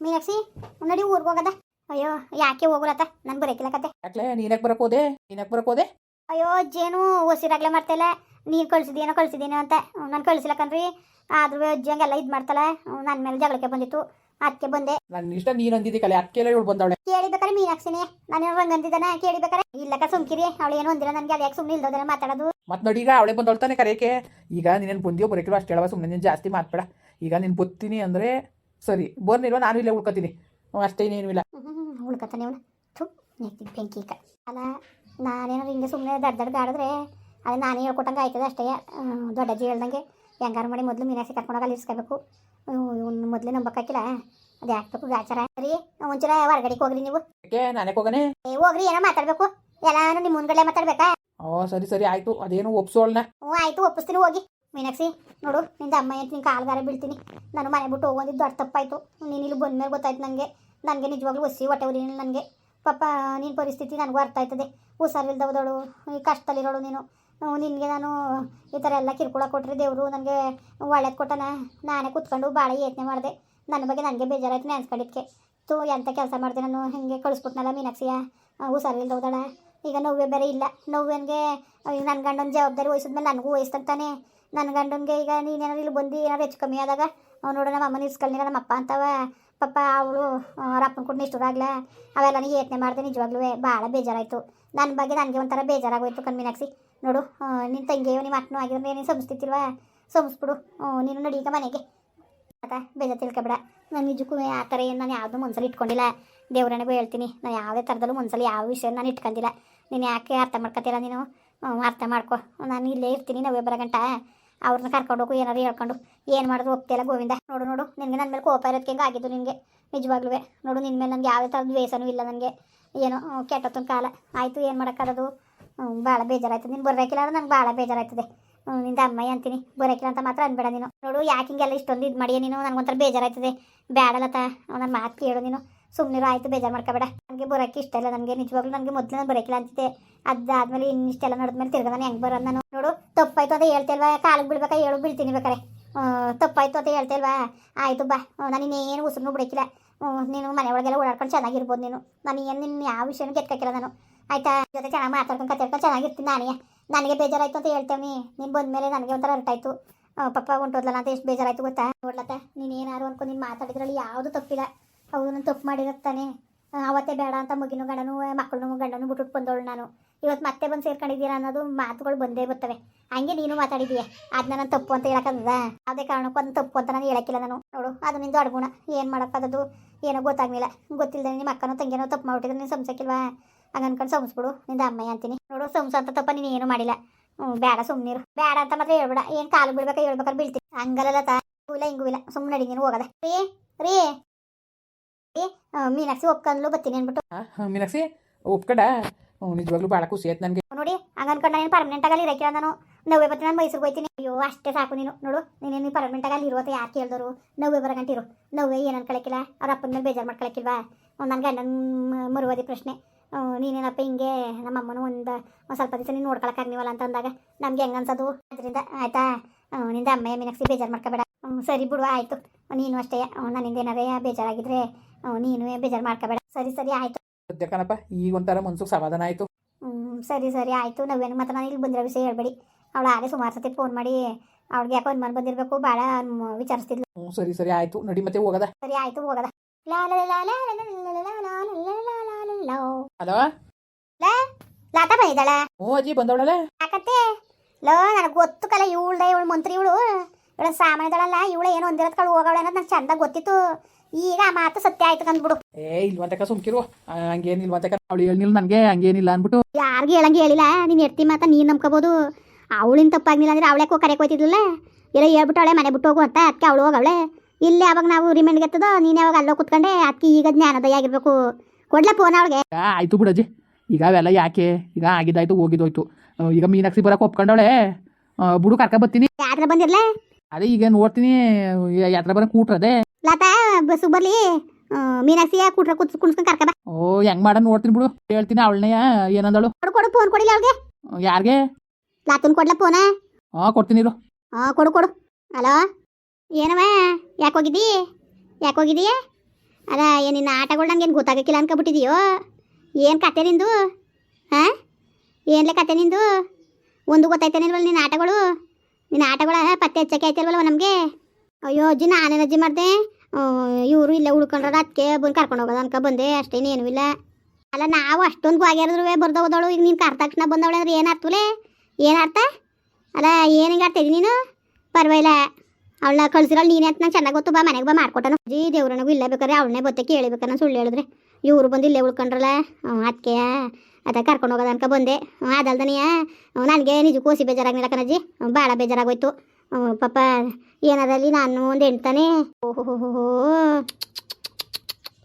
ಮೀನಾಕ್ಷಿ ನಡಿ ಊರಿಗೆ ಹೋಗದ. ಅಯ್ಯೋ ಯಾಕೆ ಹೋಗುರತ್ತ ನನ್ ಬರೋಕಿಲ್ಲ ಕತೆ. ಯಾಕ್ಲೆ? ನೀನಕ್ ಬರಕ್ ಹೋದೆ? ನೀನಕ್ ಬರಕ್ ಹೋದೆ? ಅಯ್ಯೋ ಅಜ್ಜೇನು ಒಸಿರಾಗ್ಲೇ ಮಾಡ್ತಾಯಿಲ್ಲ ನೀನು ಕಳ್ಸಿದೇನೋ ಕಳ್ಸಿದೇನೋ ಅಂತ. ನಾನು ಕಳ್ಸಿಲ್ಲ ಕಣ್ರಿ. ಆದ್ರೂ ಅಜ್ಜಿ ಹಂಗೆಲ್ಲ ಇದು ನನ್ ನನ್ನ ಮೇಲೆ ಜಗಳಕ್ಕೆ ಬಂದಿತ್ತು. ಅದಕ್ಕೆ ಬಂದೆ. ನನ್ನ ಇಷ್ಟ ನೀನು ಅಂದಿದ್ದೆ ಕಲೆ. ಅದಕ್ಕೆಲ್ಲ ಇವಳು ಬಂದವಳೆ. ಕೇಳಿಬೇಕಾರೆ ಮೀನಾಕ್ಷಿನಿ. ನಾನು ರಂಗಂದಿದ್ದಾನೆ ಕೇಳಿಬೇಕಾರೆ? ಇಲ್ಲಕ್ಕ ಸುಮ್ಕಿರಿ. ಅವಳು ಏನು ಅಂದಿಲ್ಲ ನನ್ಗೆ. ಅದಕ್ಕೆ ಸುಮ್ಮನೆ ಇಲ್ದೋದ್ರೆ ಮಾತಾಡೋದು? ಮತ್ತೆ ನೋಡಿ ಈಗ ಅವಳೆ ಬಂದೊಳ್ತಾನೆ ಕರೆಯಕ್ಕೆ ಈಗ ನೀನೇನು ಬಂದಿಯೋ ಬರೋಕಿಲ್ಲ ಅಷ್ಟು ಹೇಳವ ಸುಮ್ಮನೆ ನೀನು ಜಾಸ್ತಿ ಮಾತಾಡ ಈಗ ನೀನ್ ಬತ್ತೀನಿ ಅಂದರೆ ಸರಿ ಬರ್ನಿಲ್ವ ನಾನು ಇಲ್ಲೇ ಉಳ್ಕೊತೀನಿ. ಅಷ್ಟೇನೇನು ಇಲ್ಲ. ಉಳ್ಕತ್ತಾನೆ ಅವನು ಥು ನೆಕ್ತಿ ಬೆಂಕಿ ಕ ಅಲ್ಲ ನಾನೇನಾದ್ರು ಹಿಂಗೆ ಸುಮ್ಮನೆ ದಡ್ಡ ದಡ್ಡ ಆಡಿದ್ರೆ ಅದೇ ನಾನೇ ಹೇಳ್ಕೊಟ್ಟಂಗೆ ಆಯ್ತದೆ ಅಷ್ಟೇ. ದೊಡ್ಡಜ್ಜಿ ಹೇಳ್ದಂಗೆ ಹೆಂಗಾರು ಮಾಡಿ ಮೊದಲು ಮೀನಾಸಿ ಕರ್ಕೊಂಡೋಗಿ ಅಲ್ಲಿ ಇರ್ಸ್ಕೋಬೇಕು. ಇವ್ನು ಮೊದಲೇ ನಂಬಕ್ಕಾಕಿಲ್ಲ. ಅದು ಹಾಕ್ಬೇಕು ಗಾಚಾರ ಸರಿ ಒಂಚೂರ ಹೊರಗಡೆಗೆ ಹೋಗ್ರಿ ನೀವು. ನಾನೇ ಹೋಗನೆ? ಏ ಹೋಗ್ರಿ ಏನೋ ಮಾತಾಡ್ಬೇಕು. ಎಲ್ಲಾನು ನಿಮ್ಮ ಮುಂದ್ಗಡೆ ಮಾತಾಡ್ಬೇಕಾ? ಓ ಸರಿ ಸರಿ ಆಯ್ತು. ಅದೇನು ಒಪ್ಸೋಳ್ನ ಹ್ಞೂ ಆಯ್ತು ಒಪ್ಪಿಸ್ತೀನಿ ಹೋಗಿ. ಮೀನಾಕ್ಷಿ, ನೋಡು, ನಿಂದ ಅಮ್ಮ ಅಂತ ನಿನ್ನ ಕಾಲ್ಗಾರ ಬೀಳ್ತೀನಿ. ನಾನು ಮನೆ ಬಿಟ್ಟು ಹೋಗೋದಿದ್ದು ದೊಡ್ಡ ತಪ್ಪಾಯಿತು. ನೀನು ಇಲ್ಲಿ ಬಂದ್ಮೇಲೆ ಗೊತ್ತಾಯ್ತು ನನಗೆ ನನಗೆ ನಿಜವಾಗ್ಲೂ ಒಸಿ ಹೊಟ್ಟೆ ಉರಿ ನನಗೆ. ಪಾಪ ನಿನ್ನ ಪರಿಸ್ಥಿತಿ ನನಗೂ ಅರ್ಥ ಆಯ್ತದೆ. ಹುಷಾರಿಲ್ದವದಳು, ಈ ಕಷ್ಟದಲ್ಲಿರೋಳು ನೀನು. ನಿನಗೆ ನಾನು ಈ ಥರ ಎಲ್ಲ ಕಿರ್ಕುಳ ಕೊಟ್ಟರೆ ದೇವರು ನನಗೆ ಒಳ್ಳೇದು ಕೊಟ್ಟನ. ನಾನೇ ಕೂತ್ಕೊಂಡು ಭಾಳ ಯೋಚನೆ ಮಾಡಿದೆ. ನನ್ನ ಬಗ್ಗೆ ನನಗೆ ಬೇಜಾರಾಯ್ತು ನೆನ್ಸ್ಕೊಂಡಿದ್ಕೆ ತು ಎಂಥ ಕೆಲಸ ಮಾಡಿದೆ ನಾನು? ಹಿಂಗೆ ಕಳಿಸ್ಬಿಟ್ನಲ್ಲ ಮೀನಾಕ್ಷಿಯ? ಹುಷಾರಿಲ್ದವದಳ. ಈಗ ನೋವೇ ಬೇರೆ ಇಲ್ಲ. ನೋವೇನ್ಗೆ ನನ್ನ ಗಂಡನ ಜವಾಬ್ದಾರಿ ವಹಿಸಿದ್ಮೇಲೆ ನನಗೂ ವಹಿಸ್ತಂತಾನೆ. ನನ್ನ ಗಂಡನಿಗೆ ಈಗ ನೀನೇನಾದ್ರು ಇಲ್ಲಿ ಬಂದು ಏನಾದ್ರು ಹೆಚ್ಚು ಕಮ್ಮಿ ಆದಾಗ ಅವ್ನು ನೋಡು ನಮ್ಮ ಅಮ್ಮನ ಇಸ್ಕಲ್ನಿರ ನಮ್ಮ ಅಪ್ಪ ಅಂತವ, ಪಪ್ಪ, ಅವಳು ಅಪ್ಪನ ಕೂಡ ಇಷ್ಟರಾಗ್ಲ ಅವೆಲ್ಲ ನನಗೆ ಯೋಚನೆ ಮಾಡಿದೆ ನಿಜವಾಗ್ಲೂ ಭಾಳ ಬೇಜಾರಾಯಿತು. ನನ್ನ ಬಗ್ಗೆ ನನಗೆ ಒಂಥರ ಬೇಜಾರಾಗೋಯ್ತು ಕಣ್ಮೀನಾಕ್ಸಿ ನೋಡು ನಿನ್ನ ತಂಗಿಯೋ ನಿಮ್ಮ ಅಕ್ಕನೂ ಆಗಿದ್ರೆ ನೀನು ಸಂಸ್ತಿಲ್ವಾ ಸಂಸ್ಬಿಡು ನೀನು ನಡಿ ಈಗ ಮನೆಗೆ. ಆತ ಬೇಜಾರು ತಿಳ್ಕೊಬೇಡ. ನಾನು ನಿಜಕ್ಕೂ ಆ ಥರ ಏನು ನಾನು ಯಾವುದೂ ಮನ್ಸಲ್ಲಿ ಇಟ್ಕೊಂಡಿಲ್ಲ. ದೇವ್ರನಿಗೂ ಹೇಳ್ತೀನಿ. ನಾನು ಯಾವುದೇ ಥರದಲ್ಲೂ ಮನ್ಸಲ್ಲಿ ಯಾವ ವಿಷಯ ನಾನು ಇಟ್ಕೊಂಡಿಲ್ಲ. ನೀನು ಯಾಕೆ ಅರ್ಥ ಮಾಡ್ಕೊತೀರ ನೀನು? ಅರ್ಥ ಮಾಡ್ಕೊ. ನಾನು ಇಲ್ಲೇ ಇರ್ತೀನಿ, ನಾವೇ ಗಂಟ. ಅವ್ರನ್ನ ಕರ್ಕೊಂಡು ಹೋಗು ಏನಾರು ಹೇಳ್ಕೊಂಡು. ಏನು ಮಾಡಿದ್ರು ಹೋಗ್ತಿಲ್ಲ ಗೋವಿಂದ. ನೋಡು ನೋಡು, ನಿನಗೆ ನನ್ನ ಮೇಲೆ ಕೋಪ ಇರೋದಕ್ಕೆ ಹೆಂಗೆ ಆಗಿದ್ದು ನಿನಗೆ? ನಿಜವಾಗ್ಲೂ ನೋಡು ನಿನ್ನ ಮೇಲೆ ನನಗೆ ಯಾವುದೇ ಥರದ ದ್ವೇಷನೂ ಇಲ್ಲ ನನಗೆ. ಏನೋ ಕೆಟ್ಟತ್ತೊಂದು ಕಾಲ. ಆಯಿತು, ಏನು ಮಾಡೋಕ್ಕಾಗೋದು? ಭಾಳ ಬೇಜಾರಾಯ್ತದೆ. ನೀನು ಬರಬೇಕಿಲ್ಲ ಅಂದ್ರೆ ನಂಗೆ ಭಾಳ ಬೇಜಾರಾಯ್ತದೆ. ನಿಂದ ಅಮ್ಮಯ್ಯ ಅಂತೀನಿ. ಬರೋಕಿಲ್ಲ ಅಂತ ಮಾತ್ರ ಅನ್ಬೇಡ ನೀನು. ನೋಡು, ಯಾಕೆ ಹಿಂಗೆಲ್ಲ ಇಷ್ಟೊಂದು ಇದು ಮಾಡಿಯ ನೀನು? ನನಗೊಂಥರ ಬೇಜಾರಾಯ್ತದೆ. ಬೇಡಲತ್ತ ನನ್ನ ಮಾತು ಕೇಳು ನೀನು. ಸುಮ್ಮನಿರು ಆಯಿತು, ಬೇಜಾರು ಮಾಡ್ಕೋಬೇಡ. ನನಗೆ ಬರೋಕ್ಕೆ ಇಷ್ಟ ಇಲ್ಲ ನನಗೆ. ನಿಜವಾಗ್ಲೂ ನನಗೆ ಮೊದಲು ನಾನು ಬರೋಕಿಲ್ಲ ಅಂತಿದ್ದೆ. ಅದಾದ್ಮೇಲೆ ಇನ್ನಿಷ್ಟೆಲ್ಲ ನಡೆದ್ಮೇಲೆ ತಿರ್ಗ ನಾನು ಹೆಂಗೆ ಬರೋದು ನಾನು? ನೋಡು, ತಪ್ಪಾಯ್ತು ಅಂತ ಹೇಳ್ತೇಲ್ವಾ? ಕಾಲಿಗೆ ಬಿಡ್ಬೇಕಾ ಹೇಳು, ಬೀಳ್ತೀನಿ ಬೇಕಾರೆ ತಪ್ಪಾಯ್ತು ಅಂತ ಹೇಳ್ತೇಲ್ವಾ? ಆಯಿತು ಬಾ. ನಾನು ಇನ್ನೇನು ಉಸಿರು ಬಿಡಕ್ಕಿಲ್ಲ ನೀನು ಮನೆ ಒಳಗೆಲ್ಲ ಓಡಾಡ್ಕೊಂಡು ಚೆನ್ನಾಗಿರ್ಬೋದು ನೀನು. ನಾನು ಏನು ನಿನ್ನ ಯಾವ ವಿಷಯನೂ ಗೆತ್ಕಾಕಿಲ್ಲ ನಾನು. ಆಯ್ತಾ? ಜೊತೆ ಚೆನ್ನಾಗಿ ಮಾತಾಡ್ಕೊಂಡು ಕತ್ತಿರ್ಕೊಂಡು ಚೆನ್ನಾಗಿರ್ತೀನಿ ನಾನೇ. ನನಗೆ ಬೇಜಾರಾಯ್ತು ಅಂತ ಹೇಳ್ತೇವೆ ನೀನು ಬಂದಮೇಲೆ ನನಗೆ ಒಂಥರ ಅರ್ಟಾಯ್ತು. ಪಪ್ಪ ಹೊಂಟೋದ್ಲಲ್ಲ ಅಂತ ಎಷ್ಟು ಬೇಜಾರಾಯ್ತು ಗೊತ್ತಾ? ನೋಡ್ಲತ್ತ? ನೀನು ಏನಾರು ಅನ್ಕೊಂಡು ನೀನು ಮಾತಾಡಿದ್ರಲ್ಲಿ ಯಾವುದು ತಪ್ಪಿಲ್ಲ. ಅವನು ತಪ್ಪು ಮಾಡಿರತ್ತಾನೆ ಅವತ್ತೇ ಬೇಡ ಅಂತ ಮುಗಿನೂ ಗಂಡನೂ, ಮಕ್ಕಳನ್ನು ಗಂಡನೂ ಬಿಟ್ಟು ಬಂದವಳು ನಾನು. ಇವತ್ತು ಮತ್ತೆ ಬಂದು ಸೇರ್ಕೊಂಡಿದ್ದೀರಾ ಅನ್ನೋದು ಮಾತುಗಳು ಬಂದೇ ಬರ್ತವೆ. ಹಂಗೆ ನೀನು ಮಾತಾಡಿದೀಯ. ಅದನ್ನ ನಾನು ತಪ್ಪು ಅಂತ ಹೇಳಕ್ಕದ ಅದೇ ಕಾರಣಕ್ಕೂ ಅದನ್ನ ತಪ್ಪು ಅಂತ ನಾನು ಹೇಳಕ್ಕಿಲ್ಲ ನಾನು. ನೋಡು, ಅದು ನಿಂದು ಅಡ್ಗುಣ. ಏನು ಮಾಡೋಕ್ಕಾಗದು ಏನೋ ಗೊತ್ತಾಗ್ಲಿಲ್ಲ. ಗೊತ್ತಿಲ್ಲದೆ ನಿಮ್ಮ ಅಕ್ಕನೋ ತಂಗಿನೋ ತಪ್ಪು ಮಾಡ್ಬಿಟ್ಟಿದ್ರೆ. ನೀನು ಸಂಸಕ್ಕಿಲ್ವಾ? ಹಂಗೆ ಅನ್ಕೊಂಡು ಸಂಸ್ಬಿಡು. ನಿಂದ ಅಮ್ಮಯ್ಯ ಅಂತೀನಿ. ನೋಡು, ಸಂಸ ಅಂತ ತಪ್ಪ ನೀನು ಏನು ಮಾಡಿಲ್ಲ. ಹ್ಞೂ ಬೇಡ ಸುಮ್ಮನಿರು ಬೇಡ ಅಂತ ಮಾತ್ರ ಹೇಳ್ಬೇಡ. ಏನು ಕಾಲು ಬಿಡ್ಬೇಕಾ ಹೇಳ್ಬೇಕಾದ್ರೆ ಬೀಳ್ತೀನಿ. ಹಂಗಲ್ಲ ತಾ. ಇಲ್ಲ, ಹಿಂಗೂ ಇಲ್ಲ. ಸುಮ್ಮನೆ ನೀನು ಹೋಗದ. ರೀ ರೀ. ಮೀನಾಕ್ಷಿ ಒಪ್ಕೊಂಡ್ಲು ಬರ್ತೀನಿ ಅನ್ಬಿಟ್ಟು ಮೀನಾಕ್ಷಿ, ಒಪ್ಕಡ? ನಿಜವಾಗ್ಲೂ ಭಾಳ ಖುಷಿ ಆಯ್ತು ನನಗೆ. ನೋಡಿ, ಹಂಗ ಅನ್ಕೊಂಡು ನಾನು ಪರ್ಮನೆಂಟ್ ಆಗಲಿ ಇರಕ್ಕೆ ನಾನು ನವ್ವೆ ಬರ್ತೀನಿ ನಾನು ಮೈಸೂರಿಗೆ ಹೋಯ್ತೀನಿ. ಅಯ್ಯೋ, ಅಷ್ಟೇ ಸಾಕು ನೀನು. ನೋಡು ನೀನು ಪರ್ಮನೆಂಟ್ ಆಗಲಿ ಅಲ್ಲಿ ಇರುವತ್ತ ಯಾರು ಕೇಳಿದ್ರು? ನವ್ವೆ ಬರಗಂಟಿರು ನವ್ವೆ ಏನು ಕಳಕಿಲ್ಲ ಅವ್ರ ಅಪ್ಪನ ಮೇಲೆ ಬೇಜಾರು ಮಾಡ್ಕೊಳಕಿಲ್ವಾ? ನನ್ನ ಗಂಡನ ಮರುವದಿ ಪ್ರಶ್ನೆ. ನೀನೇನಪ್ಪ ಹಿಂಗೆ ನಮ್ಮ ಅಮ್ಮನ ಒಂದು ಒಂದು ಸ್ವಲ್ಪ ದಿವಸ ನೀನು ನೋಡ್ಕೊಳಕ್ಕಾಗ್ನಿವಲ್ಲ ಅಂತ ಅಂದಾಗ ನಮ್ಗೆ ಹೆಂಗೆ ಅನ್ಸೋದು? ಅದರಿಂದ ಆಯ್ತಾ? ನಿಂದ ಅಮ್ಮಯ್ಯ ಮೀನಾಕ್ಸಿ ಬೇಜಾರು ಮಾಡ್ಕೋಬೇಡ. ಸರಿ ಬಿಡು, ಆಯಿತು. ನೀನು ಅಷ್ಟೇ. ನನ್ನಿಂದ ಏನಾರೇ ಬೇಜಾರಾಗಿದ್ರೆ ನೀನು ಬೇಜಾರು ಮಾಡ್ಕೋಬೇಡ. ಸರಿ ಸರಿ, ಆಯಿತು. ಸದ್ಯ ಕಣಪ್ಪ ಈಗ ಒಂಥರ ಮನ್ಸಿಗೆ ಸಮಾಧಾನ ಆಯ್ತು ಹ್ಮ್, ಸರಿ ಸರಿ ಆಯ್ತು ನಾವೇನು ಮತ್ತೆ ನಾನು ಇಲ್ಲಿ ಬಂದಿರೋ ವಿಷಯ ಹೇಳ್ಬೇಡಿ ಅವಳು ಆರೇ ಸುಮಾರು ಸತಿ ಫೋನ್ ಮಾಡಿ ಅವ್ಳಿಗೆ ಯಾಕೋ ಅನುಮಾನ ಬಂದಿರಬೇಕು ಬಹಳ ವಿಚಾರಿಸ್ತಿದ್ಲು ಹ್ಞೂ ಸರಿ ಸರಿ ಆಯ್ತು ನಡಿ ಮತ್ತೆ ಹೋಗದ ಸರಿ ಆಯ್ತು ಹೋಗದ ಲಾ ಲಾ ಲಾ ಲಾ ಲಾ ಲಾ ಲಾ ಲಾ ಲಾ ಲಾ ಲಾ ಲಾ ಲಾ ಲಾ ಲಾ. ಹಲೋ ಲಾತಾ ಬಂದಿದ್ದಾಳ ಹ್ಞೂ ಅಜ್ಜಿ ಬಂದವಳಲ್ಲ ಯಾಕತ್ತೆ ಲೋ ನನಗೆ ಗೊತ್ತು ಕಲ ಇವಳ್ದ ಇವಳು ಮಂತ್ರಿ ಇವಳು ಇವಳ ಸಾಮಾನ್ಯದಳಲ್ಲ ಇವಳು ಏನೋ ಒಂದಿರತ್ ಕಳು ಹೋಗವಳೆ ಅನ್ನೋದು ನಂಗೆ ಚಂದ ಗೊತ್ತಿತ್ತು ಈಗ ಮಾತು ಸತ್ಯ ಆಯ್ತು ಕಂದ್ಬಿಡು. ಏ ಇಲ್ವಂತಕ ಸುಮ್ಕಿರು. ಹಂಗೇನಿಲ್ವಂತಕ ಅವಳು ಹೇಳಿಲ್ಲ ನನಗೆ ಹಂಗೇನಿಲ್ಲ ಅಂದ್ಬಿಟ್ಟು. ಯಾರಿಗೆ ಹೇಳಂಗೆ ಹೇಳಿಲ್ಲ. ನೀನು ಎಡ್ತಿ ಮಾತ ನೀನು ನಂಬ್ಕೋಬೋದು. ಅವಳಿನ ತಪ್ಪಾಗ್ಲಿಲ್ಲ ಅಂದ್ರೆ ಅವಳೆ ಕೋ ಹೋಯ್ತಿದ್ಲಲ್ಲ? ಇಲ್ಲ ಹೇಳ್ಬಿಟ್ಟು ಅವಳೆ ಮನೆ ಬಿಟ್ಟು ಹೋಗು ಅಂತ. ಅದಕ್ಕೆ ಅವಳು ಹೋಗವಳೆ ಇಲ್ಲೇ ಅವಾಗ ನಾವು ರಿಮೈಂಡ್ಗೆ ಗೆತ್ತದ ನೀನು ಯಾವಾಗ ಅಲ್ಲೋ ಕುತ್ಕೊಂಡೆ? ಅದಕ್ಕೆ ಈಗ ಜ್ಞಾನೋದಯ ಆಗಿರ್ಬೇಕು. ಕೊಡ್ಲ ಫೋನ್ ಅವಳಿಗೆ. ಆಯ್ತು ಬಿಡಜ್ಜಿ ಈಗ ಅವೆಲ್ಲ ಯಾಕೆ? ಈಗ ಆಗಿದ್ದಾಯ್ತು ಹೋಗಿದ್ದೋಯ್ತು. ಈಗ ಮೀನಾಕ್ಷಿ ಬರಕ್ಕೆ ಒಪ್ಕೊಂಡವಳೆ. ಬುಡು ಕರ್ಕ ಬರ್ತೀನಿ ಯಾತ್ರ ಬಂದಿರ್ಲೆ? ಅದೇ ಈಗ ನೋಡ್ತೀನಿ ಯಾತ್ರ ಬರ ಕೂಟ್ರದೆ. ಲತಾ ಬಸ್ಸು ಬರ್ಲಿ ಮೀನಾಕ್ಷಿಯ ಕೂಟ್ರ ಕುತ್ ಕುಣ್ಸ್ಕೊಂಡ್ ಕರ್ಕ ಬಾ. ಓ ಹೆಂಗ್ ಮಾಡ ನೋಡ್ತೀನಿ ಬಿಡು. ಹೇಳ್ತೀನಿ ಅವಳನೆಯ ಏನಂದಳು? ಕೊಡು ಕೊಡು ಫೋನ್ ಕೊಡಿಲ್ಲ ಅವಳಿಗೆ. ಯಾರಿಗೆ? ಲಾತನ್ ಕೊಡ್ಲ ಫೋನ ಹಾ ಕೊಡ್ತೀನಿ ಇರು. ಹಾಂ ಕೊಡು ಕೊಡು. ಹಲೋ ಏನವ? ಯಾಕೆ ಹೋಗಿದ್ದಿ? ಯಾಕೆ ಹೋಗಿದ್ದೀಯ? ಅಲ್ಲ ಏನು ನಿನ್ನ ಆಟಗಳು ಏನು ಗೊತ್ತಾಗಕ್ಕಿಲ್ಲ ಅನ್ಕೊಬಿಟ್ಟಿದೀಯೋ? ಏನು ಕತೆ ನಿಂದು? ಹಾಂ? ಏನ್ಲೆ ಕತೆ ನಿಂದು? ಒಂದು ಗೊತ್ತಾಯ್ತಾನಿಲ್ವಲ್ಲ ನಿನ್ನ ಆಟಗಳು? ನಿನ್ನ ಆಟಗಳ ಪತ್ತೆ ಹಚ್ಚಕ್ಕೆ ಆಯ್ತಿಲ್ವಲ್ವ ನಮಗೆ? ಅಯ್ಯೋ ಅಜ್ಜಿ ನಾನೇನು ಅಜ್ಜಿ ಮಾಡಿದೆ? ಇವರು ಇಲ್ಲೇ ಉಳ್ಕೊಂಡ್ರ ಅದಕ್ಕೆ ಬಂದು ಕರ್ಕೊಂಡು ಹೋಗೋದು ಅನ್ಕ ಬಂದೆ ಅಷ್ಟೇನೇನು ಇಲ್ಲ. ಅಲ್ಲ ನಾವು ಅಷ್ಟೊಂದು ಬಾಗ್ಯಾರದ್ರೂ ಬರ್ದ ಹೋದವಳು, ಈಗ ನೀನು ಕರ್ ತಕ್ಷಣ ಬಂದವಳೆ ಅಂದ್ರೆ ಏನು ಅರ್ಥಲೆ ಏನು ಅಲ್ಲ ಏನಿಗೆ ಅರ್ಥ ನೀನು? ಪರವಾಗಿಲ್ಲ. ಅವಳನ್ನ ಕಳ್ಸಿರೋಳು ನೀನೇ ಅಂತ ನಂಗೆ ಚೆನ್ನಾಗಿ ಗೊತ್ತು, ಬಾ ಮನೆಗೆ ಬಾ ಮಾಡ್ಕೊಟ್ಟನು. ಜಿ ದೇವ್ರನಿಗೂ ಇಲ್ಲೇ ಬೇಕಾದ್ರೆ ಅವಳನ್ನೇ ಬತ್ತೆ ಕೇಳಿಬೇಕನ್ನ ಸುಳ್ಳು ಹೇಳಿದ್ರೆ. ಇವರು ಬಂದು ಇಲ್ಲೇ ಉಳ್ಕೊಂಡ್ರಲ್ಲ ಅದ ಕರ್ಕೊಂಡು ಹೋಗೋದು ಅನ್ಕ ಬಂದೆ. ಅದಲ್ದನೆಯ ನನಗೆ ನಿಜಕ್ಕೂ ಓಸಿ ಬೇಜಾರಾಗಿಲ್ಲ ಕಣಜ್ಜಿ. ಭಾಳ ಬೇಜಾರಾಗೋಯ್ತು. ಪಾಪ ಏನದಲ್ಲಿ ನಾನು ಒಂದು ಹೆಣ್ತಾನೆ? ಓಹೋ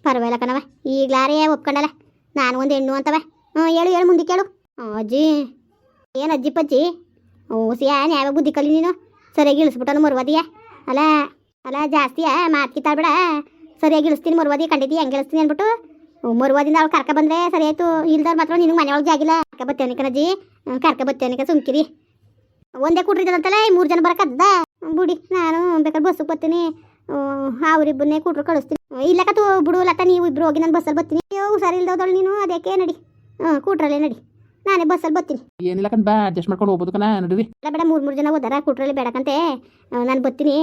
ಪರವಾಗಿಲ್ಲ ಕಣವ ಈಗ್ಲಾರೇ ಒಪ್ಕೊಂಡಲ್ಲ ನಾನು ಒಂದು ಹೆಣ್ಣು ಅಂತವ. ಹ್ಞೂ ಹೇಳು ಹೇಳು ಮುಂದೆ ಕೇಳು. ಅಜ್ಜಿ ಏನು ಅಜ್ಜಿ ಪಜ್ಜಿ? ಓಸಿಯ ನ್ಯಾಯ ಬುದ್ಧಿ ಕಲಿ ನೀನು? ಸರಿಯಾಗಿ ಇಳಿಸ್ಬಿಟ್ಟನು ಮರುವದಿಯ? ಅಲ್ಲ ಅಲ್ಲ ಜಾಸ್ತಿಯಾ ಬಿಡ ಸರಿಯಾಗಿ ಇಳಿಸ್ತೀನಿ ಮರುವದಿ ಕಂಡಿದ್ದಿ ಹೆಂಗೆ ಇಳಿಸ್ತೀನಿ ಅಂದ್ಬಿಟ್ಟು. ಮರುವದಿಂದ ಅವ್ಳು ಕರ್ಕ ಬಂದ್ರೆ ಸರಿ ಆಯಿತು. ಇಲ್ದವ್ರು ಮಾತ್ರ ನಿನಗೆ ಮನೆಯೊಳಗೆ ಆಗಿಲ್ಲ ಕರ್ಕ ಹ್ಮ್, ಕರ್ಕ ಬತ್ತೇನೆ ಸುಮ್ಕಿರಿ. ಒಂದೇ ಕೂಟ್ರಿದ್ದದಂತಲ್ಲ ಮೂರು ಜನ ಬರಕದ್ದ ಬುಡಿ ನಾನು ಬೇಕಾದ್ರೆ ಬಸ್ಸಿಗೆ ಬರ್ತೀನಿ. ಅವ್ರಿಬ್ಬರನ್ನೇ ಕೂಟ್ರು ಕಳಿಸ್ತೀನಿ. ಇಲ್ಲ ಕತ್ತು ಬಿಡು ಲತ್ತ ನೀವು ಇಬ್ರು ಹೋಗಿ ನಾನು ಬಸ್ಸಲ್ಲಿ ಬರ್ತೀನಿ. ಅಯ್ಯೋ ಹುಷಾರಿಲ್ದೋದಳು ನೀನು ಅದಕ್ಕೆ ನಡಿ. ಹ್ಞೂ ಕೂಟ್ರಲ್ಲೇ ನಡಿ. ನಾನೇ ಬಸ್ಸಲ್ಲಿ ಬರ್ತೀನಿ. ಏನಿಲ್ಲ ಬಾ ಅಡ್ಜಸ್ಟ್ ಮಾಡ್ಕೊಂಡು ಹೋಗ್ಬೋದು ಕಣ ನಡೀರಿ ಬೇಡ ಬೇಡ ಮೂರು ಮೂರು ಜನ ಹೋದಾರ ಕೂಟ್ರಲ್ಲಿ ಬೇಡಕಂತೆ ನಾನು ಬರ್ತೀನಿ.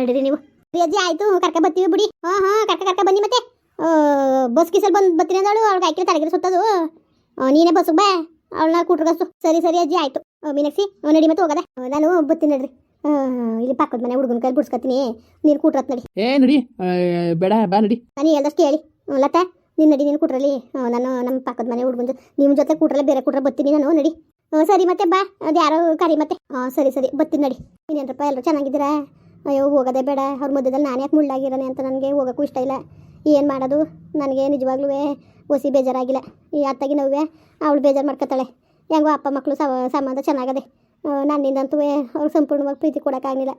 ನಡೀರಿ ನೀವು. ಅಜ್ಜಿ ಆಯ್ತು ಕರ್ಕ ಬರ್ತೀವಿ ಬಿಡಿ. ಹಾಂ ಹಾಂ ಕರ್ಕ ಕರ್ಕ ಬನ್ನಿ ಮತ್ತೆ. ಬಸ್ ಕಿಸಲ್ಲಿ ಬಂದು ಬರ್ತೀನಿ ಅಂದಳು ಅವ್ಳಿಗೆ ಆಯ್ಕೆ ತಲೆಗಿರಿ ಸುತ್ತದು ನೀನೇ ಬಸ್ಸಿಗೆ ಬಾ ಅವಳನ್ನ ಕೂಟ್ರಗಸ್ತು ಸರಿ ಸರಿ ಅಜ್ಜಿ ಆಯ್ತು. ಮೀನಾಕ್ಷಿ ನಡಿ ಮತ್ತೆ ಹೋಗದ. ನಾನು ಬರ್ತೀನಿ ನಡ್ರಿ. ಇಲ್ಲಿ ಪಕ್ಕದ ಮನೆ ಹುಡುಗನ ಕೈ ಬಿಡ್ಸ್ಕೊತೀನಿ ನೀನು ಕೂಟ್ರತ್ ನಡಿ. ಏ ನಡಿ. ಬೇಡ ಬಾ ನಡಿ. ನಾನು ಹೇಳ್ದಷ್ಟು ಹೇಳಿ. ಲತ್ತ ಲತಾ ನೀನು ನಡಿ ನೀನು ಕೂಟ್ರಲ್ಲಿ. ನಾನು ನಮ್ಮ ಪಕ್ಕದ ಮನೆ ಹುಡುಗಂದು. ನಿಮ್ಮ ಜೊತೆ ಕೂಟ್ರಲ್ಲ ಬೇರೆ ಕೂಟ್ರ ಬತ್ತೀನಿ ನಾನು ನಡಿ. ಸರಿ ಮತ್ತೆ ಬಾ. ಅದು ಯಾರೋ ಕರಿ ಮತ್ತೆ. ಹಾಂ ಸರಿ ಸರಿ ಬರ್ತೀನಿ ನಡಿ. ಇನ್ನೇನಪ್ಪ ಎಲ್ಲರೂ ಚೆನ್ನಾಗಿದ್ದೀರಾ? ಅಯ್ಯೋ ಹೋಗೋದೇ ಬೇಡ. ಅವ್ರ ಮಧ್ಯದಲ್ಲಿ ನಾನು ಯಾಕೆ ಮುಳ್ಳಾಗಿರೋನೆ ಅಂತ ನನಗೆ ಹೋಗೋಕ್ಕೂ ಇಷ್ಟ ಇಲ್ಲ. ಏನು ಮಾಡೋದು? ನನಗೆ ನಿಜವಾಗ್ಲೂ ಒಸಿ ಬೇಜಾರಾಗಿಲ್ಲ. ಈ ಅತ್ತಾಗಿ ನೋವೇ ಅವಳು ಬೇಜಾರು ಮಾಡ್ಕೊತಾಳೆ ಹೆಂಗೋ ಅಪ್ಪ ಮಕ್ಕಳು ಸಂಬಂಧ ಚೆನ್ನಾಗದೆ ನನ್ನಿಂದಂತೂ ಅವ್ರಿಗೆ ಸಂಪೂರ್ಣವಾಗಿ ಪ್ರೀತಿ ಕೊಡೋಕ್ಕಾಗಲಿಲ್ಲ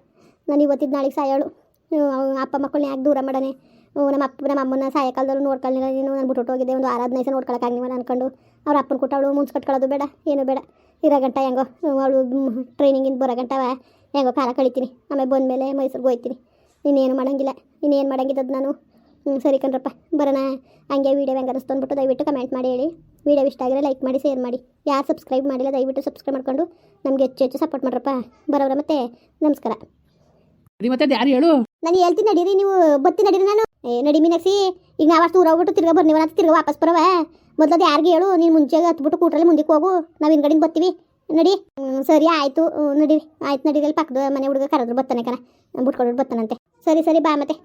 ನಾನು ಇವತ್ತಿದ್ದು ನಾಳೆಗೆ ಸಾಯೋಳು. ಅಪ್ಪ ಮಕ್ಕಳನ್ನ ಯಾಕೆ ದೂರ ಹ್ಞೂ ನಮ್ಮ ಅಪ್ಪ, ನಮ್ಮ ಅಮ್ಮನ ಸಾಯಕಾಲದಲ್ಲೂ ನೋಡ್ಕೊಳ್ಳಿಲ್ಲ ನೀನು ನಾನು ಬಿಟ್ಟು ಹೋಗಿದ್ದೆ, ಒಂದು ಆರಾಧನೆ ಸಹ ನೋಡ್ಕೊಳಕ್ಕಾಗಿಲ್ಲ ಅನ್ಕೊಂಡು. ಅವ್ರ ಅಪ್ಪನ ಕೊಟ್ಟು ಅವಳು ಮುಂಚೆ ಕಟ್ಕೊಳ್ಳೋದು ಬೇಡ, ಏನು ಬೇಡ. ಇರೋ ಗಂಟ ಹೆಂಗೋ ಅವಳು ಟ್ರೈನಿಂಗಿಂದ ಬರೋ ಗಂಟವ ಹೆಂಗೋ ಕಾಲ ಕಳಿತೀನಿ. ಆಮೇಲೆ ಬಂದಮೇಲೆ ಮೈಸೂರಿಗೆ ಹೋಗ್ತೀನಿ ಇನ್ನೇನು ಮಾಡಂಗಿಲ್ಲ. ಇನ್ನೇನು ಮಾಡೋಂಗಿದ್ದದ್ದು ನಾನು? ಹ್ಞೂ ಸರಿ ಕಣ್ರಪ್ಪ ಬರೋಣ. ಹಂಗೆ ವೀಡಿಯೋ ಹೆಂಗೆ ಅನಿಸ್ತು ಅಂದ್ಬಿಟ್ಟು ದಯವಿಟ್ಟು ಕಮೆಂಟ್ ಮಾಡಿ ಹೇಳಿ. ವೀಡಿಯೋ ಇಷ್ಟ ಆಗಿದ್ರೆ ಲೈಕ್ ಮಾಡಿ ಶೇರ್ ಮಾಡಿ. ಯಾರು ಸಬ್ಸ್ಕ್ರೈಬ್ ಮಾಡಿಲ್ಲ ದಯವಿಟ್ಟು ಸಬ್ಸ್ಕ್ರೈಬ್ ಮಾಡ್ಕೊಂಡು ನಮಗೆ ಹೆಚ್ಚು ಹೆಚ್ಚು ಸಪೋರ್ಟ್ ಮಾಡ್ರಪ್ಪ. ಬರೋರ ಮತ್ತೆ ನಮಸ್ಕಾರ. ಮತ್ತೆ ಯಾರು ಹೇಳು? ನಾನು ಹೇಳ್ತೀನಿ ನಡೀರಿ ನೀವು ಬತ್ತಿ ನಡೀರಿ ನಾನು. ಏ ನಡಿ ಮೀನಾಕ್ಷಿ ಈಗ ನಾವು ಅಷ್ಟು ಊರ ಹೋಗ್ಬಿಟ್ಟು ತಿರ್ಗಾ ಬರ್ನಿವ ಅಂತ ತಿರ್ಗಾ ವಾಪಸ್ ಬರವ. ಮೊದಲದ ಯಾರಿಗೆ ಹೇಳು ನೀನು ಮುಂಚೆ ಹತ್ಬಿಟ್ಟು ಕೂಟ್ರಲ್ಲಿ ಮುಂದಕ್ಕೆ ಹೋಗು. ನಾವು ಹಿಂಗಡಿಂದ ಬರ್ತೀವಿ ನಡಿ. ಸರಿ ಆಯಿತು. ನಡಿ ಆಯ್ತು ನಡೀರಿ ಅಲ್ಲಿ ಪಕ್ಕದ ಮನೆ ಹುಡುಗ ಕರೆದ್ರು ಬರ್ತಾನೆ ಕಣ. ಬಿಟ್ಕೊಂಡು ಬರ್ತಾನಂತೆ ಸರಿ ಸರಿ ಬಾ ಮತ್ತೆ.